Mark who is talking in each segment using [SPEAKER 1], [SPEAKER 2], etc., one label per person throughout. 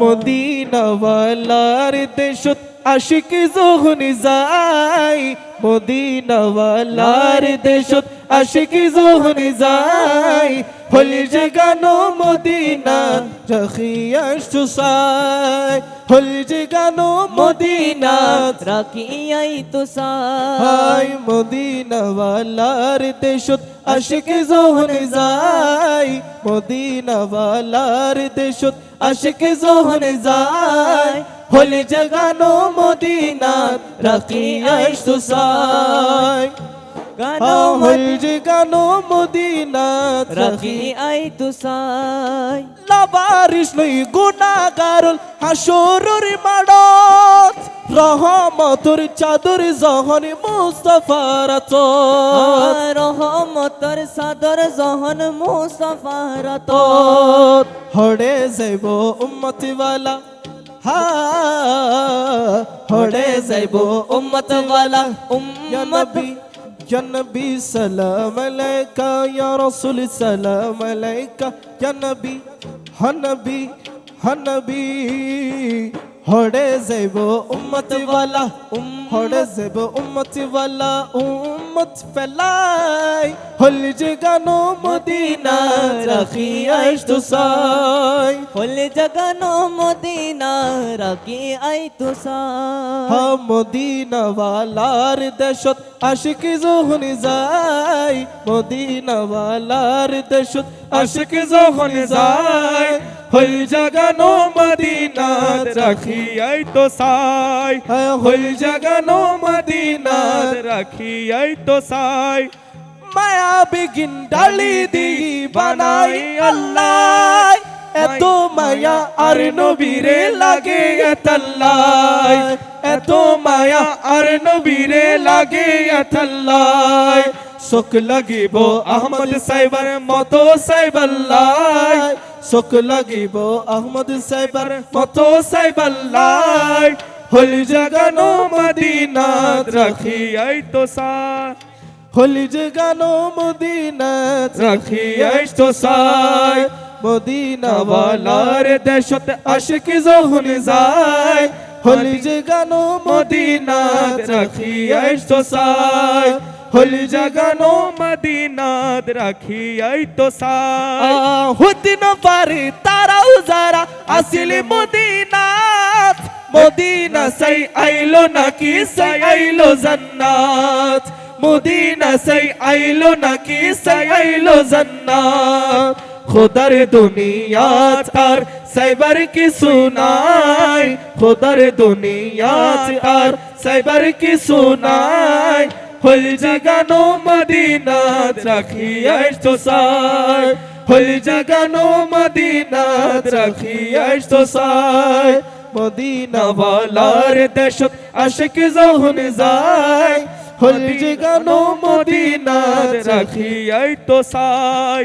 [SPEAKER 1] মদিনাওয়ালার দেশত আশিক যখন যায়। মদিনাওয়ালার দেশত আশিক যখন যায় হলি যে গানো মদিনা রাখিয়াস তুসাই হলি যে গানো মদিনা
[SPEAKER 2] রাখিয়াই তো
[SPEAKER 1] হাই মদিনাওয়ালার দেশত আশিক যখন যায় মদিনাওয়ালার দেশত আশিক যখন যায় হলি জাগানো মদিনা রাখিয়াস তুসাই
[SPEAKER 2] গানো
[SPEAKER 1] হলি জাগানো মদিনা
[SPEAKER 2] রাখি আই তো সাই
[SPEAKER 1] লাবারিস লই গুনাগারল হাসুরুর মাডত রহমতুর চাদর জহনি মুস্তাফার আতত
[SPEAKER 2] রহমতর সাদর জহন মুসাফারত
[SPEAKER 1] তত হড়ে যাইব উম্মতি ওয়ালা হা হড়ে যাইব উম্মত সালাম আলাইকা ইয়া রাসূল সালাম আলাইকা ইয়া নবী হা নবী হা নবী হড়ে যাইব উম্মতি ওয়ালা হড়ে যাইব উম্মতি ওয়ালা উম্মত ফেলাই। হল যে গানো মদিনা রাখি আইস তো সাই
[SPEAKER 2] হলে জগানো মদিনা রাখি আই তো সাই
[SPEAKER 1] হা মদিনা ওয়ালার দেশত আশিক যখন যায়। মদিনা ওয়ালার দেশত আশিক যখন যায়। হল জাগানো মদিনা রাখি
[SPEAKER 3] রাখিয়াই তো সাই।
[SPEAKER 1] হল জাগানো মদিনা
[SPEAKER 3] রাখিয়াই তো সাই।
[SPEAKER 1] মায়া বিগিন ডালি দি বানাই আল্লাহ। এত মায়া আর নবীরে লাগে এতাল্লাই এত মায়া আর নবীরে লাগে এতাল্লাই শোক লাগিব আহমদ সাইবার মতো সাইবাল্লাই শোক লাগিব আহমদ সাইবার মতো সাইবাল্লাই হল জাগানো মদিনা রাখি
[SPEAKER 3] আই তো সাই
[SPEAKER 1] হলি যে গানো মদিনা রাখিয়াইস তো সাই মদিনা ওয়ালার দেশত আশিক যখন যায়। হলি যে গানো মদিনা রাখিয়াইস তো সাই হলি যে গানো
[SPEAKER 3] মদিনাত রাখিয়াই তো সাই
[SPEAKER 1] হুদিন পারে তারাও যারা আসিলি মদিনাত। মদিনা সাই আইলো নাকি সাই আইলো জান্নাত। মদিনা সাই আইলো নাকি সাই আইলো জান্নাত। খোদার দুনিয়াত আর সাইবার কি সুনাই খোদার দুনিয়াত আর সাইবার কি সুনাই হল জাগানো মদিনাত রাখিয়াইস তো সাই হল জাগানো মদিনাত রাখিয়াইস তো সাই মদিনা ওয়ালার দেশত আশিক যখন যায়, হল জাগানো মদিনাত
[SPEAKER 3] রাখিয়াই তো সাই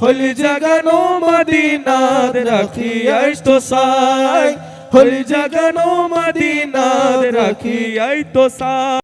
[SPEAKER 1] হল জাগানো মদিনাত রাখিয়াইস তো সাই হল জাগানো মদিনাত রাখি
[SPEAKER 3] রাখিয়াই তো সাই